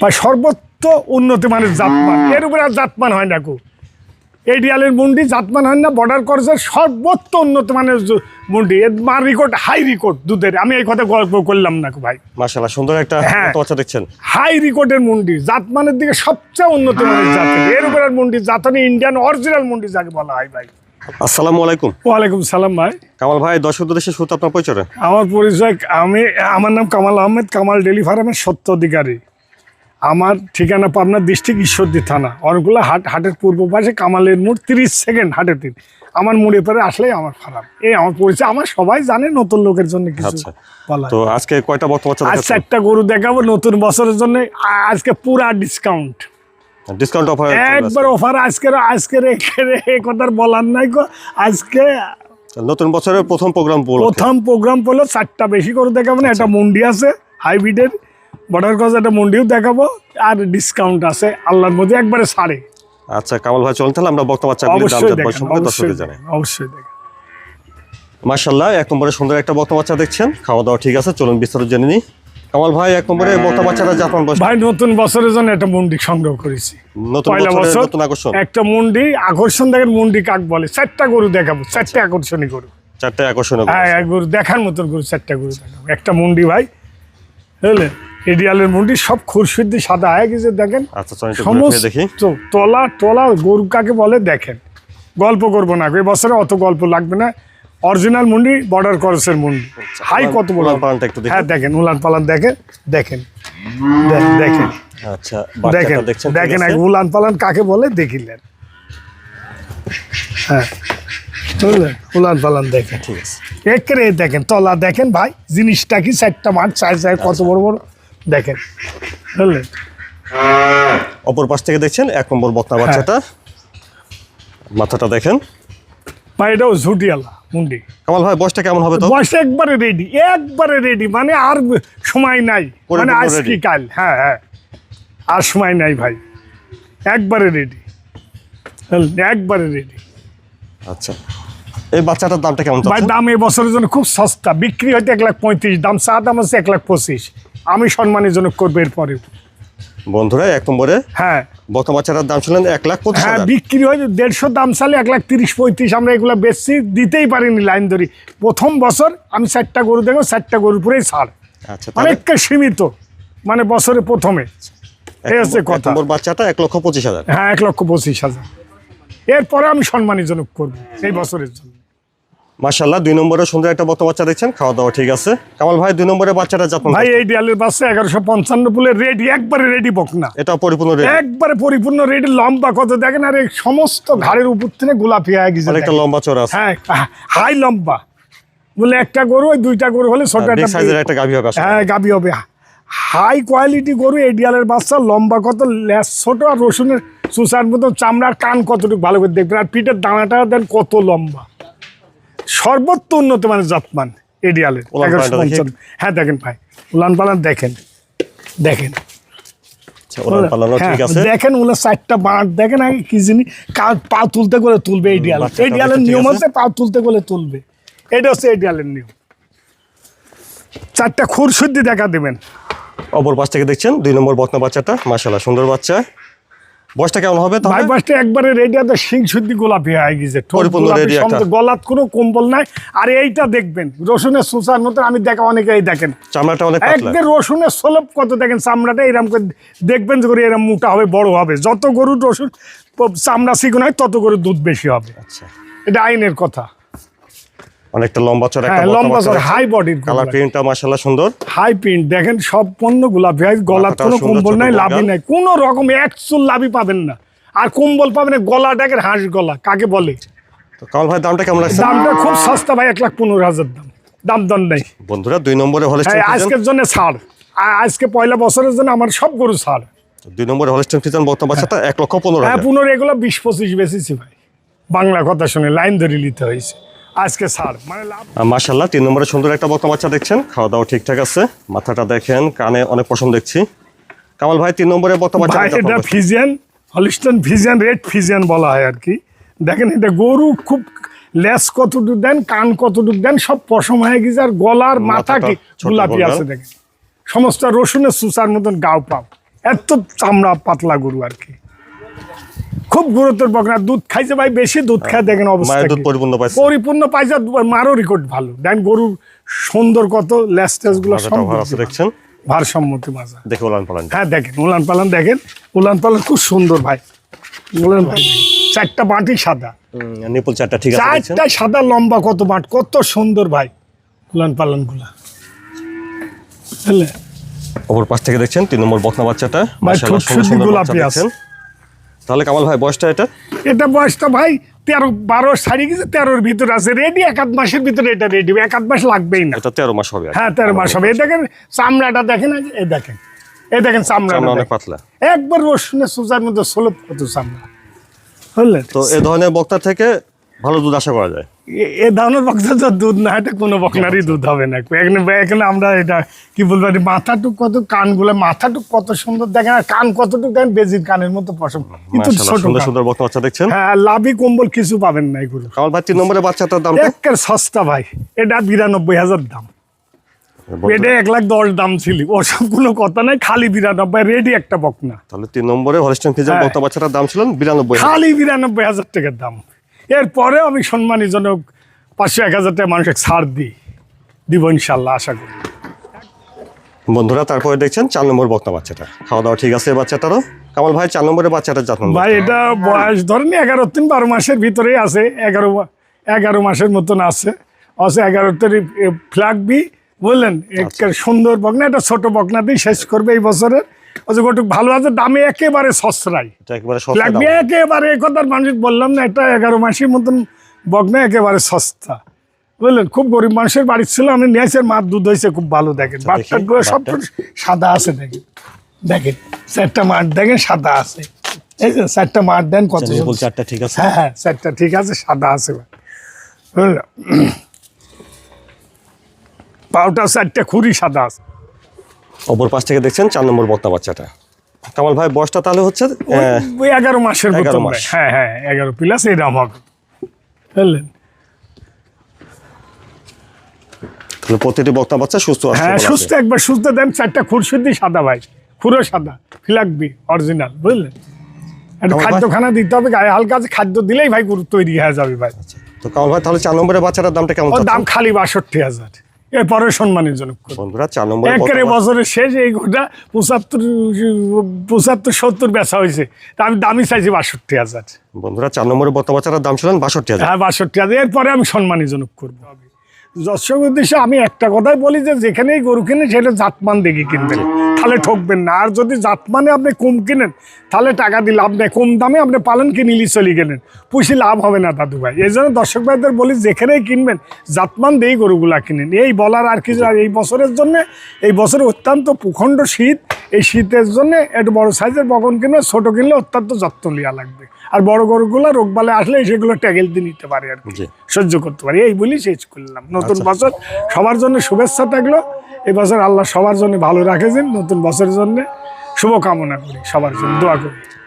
বা সর্বোচ্চ উন্নত মানের জাতমান। এর উপরে আর জাতমান হয় না কো এই ডিয়ালের মুন্ডি জাতমান হয় না বর্ডার করছে সর্বোচ্চ উন্নত মানের মুন্ডি। এর মার রেকর্ড হাই রেকর্ড দুধের। আমি এই কথা গল্প করলাম না ভাই। মাশাআল্লাহ সুন্দর একটা হ্যাঁ। বাচ্চা দেখছেন। হাই রেকর্ডের মুন্ডি জাতমানের দিকে সবচেয়ে উন্নত মানের জাতের এর উপরে মুন্ডি জাতনি ইন্ডিয়ান অরিজিনাল মুন্ডি যাকে বলা হয় ভাই। আসসালামু আলাইকুম। ওয়ালাইকুম সালাম ভাই। কামাল ভাই দর্শক দেশের শুরুতে আপনার পরিচয়। আমার পরিচয় আমি আমার নাম কামাল আহমেদ কামাল ডেলি ফার্মের সত্য অধিকারী। আমার ঠিকানা পাবনা ডিস্ট্রিক্ট ঈশ্বরদী থানা। অনেকগুলো হাট হাটের পূর্ব পাশে কামালের মোড় তিরিশ সেকেন্ড হাটের দিন আমার মুড়ে পরে আসলেই আমার খারাপ। এই আমার পরিচয় আমার সবাই জানে নতুন লোকের জন্য কিছু আচ্ছা। তো আজকে কয়টা বাচ্চা আজ চারটা গরু দেখাবো নতুন বছরের জন্য। আজকে পুরা ডিসকাউন্ট ডিসকাউন্ট অফার একবার অফার আজকের আজকের এ- এ কথার বলার নাই গো। আজকে নতুন বছরের প্রথম প্রোগ্রাম প্রথম প্রোগ্রাম পড়ল চারটা বেশি করে দেখাবো না একটা মুন্ডি আছে হাইব্রিডের বর্ডার ক্রস একটা মন্ডিও দেখাবো আর ডিসকাউন্ট আছে আল্লাহর মধ্যে একবারে ছাড়ে আচ্ছা কামাল ভাই চলুন তাহলে আমরা বক্তা বাচ্চা দাম সম্পর্কে দর্শকদের জানাই অবশ্যই দেখেন মাশাআল্লাহ এক নম্বরে সুন্দর একটা বক্তা বাচ্চা দেখছেন খাওয়া দাওয়া ঠিক আছে চলুন বিস্তারিত জেনে নিই। কামাল ভাই এক নম্বরে বক্তা বাচ্চাটা জাপান বয়স ভাই নতুন বছরের জন্য একটা মন্ডি সংগ্রহ করেছি। নতুন বছরের বছর নতুন আকর্ষণ। একটা মন্ডি আকর্ষণ দেখেন মন্ডি কাক বলে চারটা গরু দেখাবো চারটে আকর্ষণী গরু। চারটে আকর্ষণ হ্যাঁ এক গরু দেখার মতন গরু চারটা গরু দেখাবো। একটা মন্ডি ভাই বুঝলেন? এডিয়ালের মন্ডি সব খুরশুদ্দি সাদা হয়ে গেছে দেখেন। আচ্ছা সমস্ত তলা টলা গরু কাকে বলে দেখেন। গল্প করব না এই বছরে অত গল্প লাগবে না। অরিজিনাল মুন্ডি বর্ডার করসের মুন্ডি। হাই কত বড়। হ্যাঁ দেখেন উলান পালান দেখেন দেখেন। দেখেন। আচ্ছা দেখেন দেখেন এক উলান পালান কাকে বলে দেখিলেন। হ্যাঁ বুঝলেন উলান পালান দেখেন। ঠিক আছে। একেরে দেখেন তলা দেখেন ভাই জিনিসটা কি চারটা মাঠ চার চার কত বড় বড়। দেখেন। বুঝলেন অপর পাশ থেকে দেখছেন এক নম্বর বক্তা হ্যাঁ। বাচ্চাটা। মাথাটা দেখেন। এটাও ঝুটিয়ালা মুন্ডি। কামাল ভাই বয়সটা কেমন হবে তো বয়স একবারে রেডি একবারে রেডি মানে আর সময় নাই। মানে আজ কি কাল হ্যাঁ হ্যাঁ। আর সময় নাই ভাই। একবারে রেডি একবারে রেডি আচ্ছা। এই বাচ্চাটার দামটা কেমন ভাই দাম এই বছরের জন্য খুব সস্তা। বিক্রি হয়তো এক লাখ পঁয়ত্রিশ দাম চা দাম আছে এক লাখ পঁচিশ। আমি সম্মানের জন্য করব এরপরে। বন্ধুরা এক নম্বরে হ্যাঁ। বক্তা বাচ্চাটার দাম ছিলেন এক লাখ পঁচিশ হ্যাঁ বিক্রি হয় দেড়শো দাম চালে এক লাখ তিরিশ পঁয়ত্রিশ আমরা এগুলো বেচছি দিতেই পারিনি লাইন ধরি। প্রথম বছর আমি চারটা গরু দেখব চারটা গরুর উপরেই ছাড়। আচ্ছা অনেকটা সীমিত মানে বছরে প্রথমে। এই হচ্ছে কথা। বাচ্চাটা এক লক্ষ পঁচিশ হাজার। হ্যাঁ এক লক্ষ পঁচিশ হাজার। এরপরে আমি সম্মানীজনক করব এই বছরের জন্য। মাশাল্লাহ দুই নম্বরে সুন্দর একটা বক্তা বাচ্চা দেখছেন খাওয়া দাওয়া ঠিক আছে। কামাল ভাই দুই নম্বরে বাচ্চাটা যত্ন ভাই এই ডিয়ালের বাচ্চা এগারোশো পঞ্চান্ন পুলের রেডি একবারে রেডি বক না। এটা পরিপূর্ণ ready। একবারে পরিপূর্ণ রেডি লম্বা কত দেখেন আর এই সমস্ত ঘাড়ের উপর থেকে গোলাপি হয়ে গেছে দেখেন। লম্বা চড়া আছে। হ্যাঁ হাই লম্বা। বলে একটা গরু ওই দুইটা গরু হলে ছোট একটা সাইজের একটা গাভী হবে হ্যাঁ গাবি হবে। হাই কোয়ালিটি গরু এই ডিয়ালের বাচ্চা লম্বা কত ল্যাস ছোট আর রসুনের সুসার মতো চামড়ার কান কতটুকু ভালো করে দেখবেন। আর পিঠের দানাটা দেন কত লম্বা। সর্বোচ্চ উন্নত মানের জাতমান এডিয়ালের এগারোশো পঞ্চান্ন। হ্যাঁ দেখেন ভাই। উলান পালান দেখেন। দেখেন। আচ্ছা, হ্যাঁ, দেখেন ওগুলো চারটা বাঁট দেখেন আগে কি জিনিস পা তুলতে করে তুলবে এই ডিয়াল বাচ্চাটা এই ডিয়ালের ঠিক নিয়ম আছে। হচ্ছে পা তুলতে করে তুলবে। এটা হচ্ছে এই ডিয়ালের নিয়ম। চারটা খুরশুদ্দি দেখা দেবেন। অপর পাশ থেকে দেখছেন দুই নম্বর বকনা বাচ্চাটা। মাশাল্লাহ সুন্দর বাচ্চা। বয়সটা কেমন হবে ভাই বয়সটা একবারে শুদ্ধি গোলাপি হয়ে গেছে। গলাত কোনো কম্বল নাই। আর এইটা দেখবেন রসুনের সুসার মতো আমি দেখা অনেকেই দেখেন। চামড়াটা অনেক পাতলা। রসুনের সলপ কত দেখেন চামড়াটা এরকম করে দেখবেন যে করে এরকম মোটা হবে বড় হবে। যত গরুর রসুন চামড়া সিগুন হয় তত গরুর দুধ বেশি হবে। আচ্ছা। এটা আইনের কথা। অনেকটা লম্বা চড়া একটা হ্যাঁ লম্বা হাই বডির কালার প্রিন্টটা মাশাল্লাহ সুন্দর। হাই প্রিন্ট দেখেন সব হয় গলার কোনো কম্বল নাই গোল লাভি গাল। নাই। কোনো রকম এক চুল লাভি পাবেন না। আর কম্বল পাবেন গলা দেখেন হাঁস গলা কাকে বলে? তো কামাল ভাই দামটা কেমন লাগছে দামটা খুব সস্তা ভাই এক লাখ পনেরো হাজার দাম। দাম দর নেই। বন্ধুরা দুই নম্বরে হ্যাঁ হলিস্টেন আজকের জন্য ছাড়। আজকে পয়লা বছরের জন্য আমার সব গরু ছাড়। দুই নম্বরে হলিস্টেন ফ্রিজন বকনা বাচ্চাটা এক লক্ষ পনেরো হ্যাঁ পুনর এগুলো বিশ পঁচিশ বেশিছি ভাই। বাংলা কথা শুনে লাইন ধরে নিতে হয়েছে। আজকে ছাড় মানে মাশাল্লাহ তিন নম্বরে সুন্দর একটা বকনা বাচ্চা দেখছেন। খাওয়া দাওয়া ঠিকঠাক আছে। মাথাটা দেখেন কানে অনেক পছন্দ দেখছি। কামাল ভাই তিন নম্বরে বকনা বাচ্চা এটা Friesian Holstein Friesian red Friesian বলা হয় আর কি। দেখেন এটা গরু খুব লেস কতটুকু দেন কান কতটুকু দেন সব পশম হয়ে গেছে আর গলার মাথা কি গোলাপি আছে দেখেন। সমস্ত রসুনের সুসার মতন গাও পাও। এত চামড়া পাতলা গরু আর কি। খুব গুরুত্বের বকনা দুধ খাইছে ভাই বেশি দুধ খায় দেখেন অবস্থা দুধ পরিপূর্ণ পাইছে। পরিপূর্ণ পাইছে মারও রেকর্ড ভালো। দেন গরুর সুন্দর কত ল্যাসগুলো দেখছেন? ভারসাম্যতি মাজা। দেখে ওলান পালান। হ্যাঁ দেখেন উলান পালান দেখেন। উলান পালান খুব সুন্দর ভাই। উলান ভাই চারটা বাটি সাদা। নিপুল চারটা ঠিক আছে চারটা সাদা লম্বা কত বাট কত সুন্দর ভাই। উলান পালানগুলা বুঝলে অপর পাশ থেকে দেখছেন তিন নম্বর বকনা বাচ্চাটা। মাশাআল্লাহ সুন্দর গোলাপি আছে। তাহলে কামাল ভাই বয়সটা এটা? এটা তো ভাই তেরো বারো সারি গেছে তেরোর ভিতরে আছে রেডি এক আধ মাসের ভিতরে এটা রেডি এক আধ মাস লাগবেই না। এটা তেরো মাস হবে হ্যাঁ তেরো মাস হবে। এই দেখেন চামড়াটা দেখেন এ এই দেখেন এই দেখেন চামড়া অনেক পাতলা। একবার রসুনে সুজার মধ্যে সোলভ কত চামড়া। বুঝলেন? তো এ ধরনের বক্তা থেকে ভালো দুধ আশা করা যায়। এ- ধরনের দুধ না এটা কোনো বকনারই দুধ হবে না। এখানে এখানে আমরা এটা কি বলব মাথাটুক কত কানগুলো মাথাটুক কত সুন্দর দেখেন আর কান কতটুকু দেখেন বেজির কানের মতো পশম। কিন্তু ছোট সুন্দর বাচ্চা দেখছেন? হ্যাঁ লাভি কম্বল কিছু পাবেন না এগুলো। তিন নম্বরের বাচ্চাটার একের সস্তা ভাই এটা বিরানব্বই হাজার দাম। এটা এক লাখ দশ দাম ছিল। ওসব কোনো কথা নাই খালি বিরানব্বই রেডি একটা বকনা। তাহলে তিন নম্বরে হলিস্টান ফিজার হ্যাঁ। বক্তা বাচ্চাটার দাম ছিল বিরানব্বই খালি বিরানব্বই হাজার টাকার দাম। এরপরে আমি সম্মানীজনক পাঁচশো এক হাজার টাকা মানুষকে ছাড় দিই দিব ইনশাল্লাহ আশা করি। বন্ধুরা তারপরে দেখছেন চার নম্বর বক্তা বাচ্চাটা। খাওয়া দাওয়া ঠিক আছে বাচ্চাটারও? কামাল ভাই চার নম্বরের বাচ্চাটা যত্ন ভাই এটা বয়স ধরেন এগারো তিন বারো মাসের ভিতরেই আছে এগারো এগারো মাসের মতন আছে। আছে এগারো তারিখ ফ্ল্যাগবি বুঝলেন? আচ্ছা। সুন্দর বকনা এটা ছোট বকনা দিয়ে শেষ করবে এই বছরের। ওই গোটুক ভালো আছে দামে একেবারে সসরাই এটা একেবারে কথার মানুষ বললাম না এটা এগারো মাসের মতন একেবারে সস্তা। বুঝলেন? খুব গরিব মানুষের বাড়ি ছিল আমি নিয়েছি মার দুধ হয়েছে খুব ভালো দেখেন। আচ্ছা, বাচ্চাগুলো সব সাদা আছে দেখেন। দেখেন চারটা মাঠ দেখেন সাদা আছে। এই যে চারটা মাঠ দেন কত আচ্ছা। চারটা ঠিক আছে? হ্যাঁ হ্যাঁ চারটা ঠিক আছে সাদা আছে। বুঝলেন? পাউটা চারটা খুরি সাদা আছে। অপর পাশ থেকে দেখছেন চার নম্বর বক্তা বাচ্চাটা। কামাল ভাই বয়সটা তাহলে হচ্ছে ওই এগারো মাসের 11 মাস। হ্যাঁ হ্যাঁ এগারো প্লাস এরকম হবে বুঝলেন? তাহলে প্রতিটি বক্তা বাচ্চা সুস্থ আছে হ্যাঁ সুস্থ একবার সুস্থ দেন চারটা খুরশুদ্দি সাদা ভাই। খুঁড়ো সাদা ফিলাকবি অরিজিনাল বুঝলেন? একটা আমার খাদ্যখানা দিতে হবে গায়ে হালকা খাদ্য দিলেই ভাই গরু তৈরি হয়ে যাবে ভাই। তো কামাল ভাই তাহলে চার নম্বরের বাচ্চাটার দামটা কেমন দাম খালি বাষট্টি হাজার। এরপরে সম্মানের জনক বন্ধুরা চার নম্বর একেবারে বছরের শেষ এই গোটা পঁচাত্তর পঁচাত্তর সত্তর বেচা হয়েছে। তা আমি দামি চাইছি বাষট্টি হাজার। বন্ধুরা চার নম্বরের বক্তা বাচ্চাটার দাম ছিলেন বাষট্টি হাজার। হ্যাঁ বাষট্টি হাজার। এরপরে আমি সম্মানীজনক করব। দর্শক উদ্দেশ্যে আমি একটা কথাই বলি যে যেখানেই গরু কিনে সেটা জাতমান দেখে কিনবেন। তাহলে ঠকবেন না। আর যদি জাতমানে আপনি কম কিনেন, তাহলে টাকা দিয়ে লাভ নেই। কম দামে আপনি পালন কিনে নিয়ে চলি গেলেন পুষি লাভ হবে না দাদু ভাই। এই জন্য দর্শক ভাইদের বলি, যেখানেই কিনবেন, জাতমান দিয়েই গরুগুলা কিনেন। এই বলার আর কিছু এই বছরের জন্য, এই বছরে অত্যন্ত প্রখণ্ড শীত এই শীতের জন্য একটু বড় সাইজের বগন কিনলে ছোটো কিনলে অত্যন্ত যত্ন লিয়া লাগবে। আর বড় গরুগুলো রোগবালে আসলে সেগুলো ট্যাগেল দিয়ে নিতে পারে আর কি। সহ্য করতে পারি। এই বলি শেষ করলাম। নতুন বছর সবার জন্য শুভেচ্ছা থাকল। এবছর বছর আল্লাহ সবার জন্য ভালো রাখেছেন। নতুন বছরের জন্য শুভকামনা করি সবার জন্য। দোয়া করি।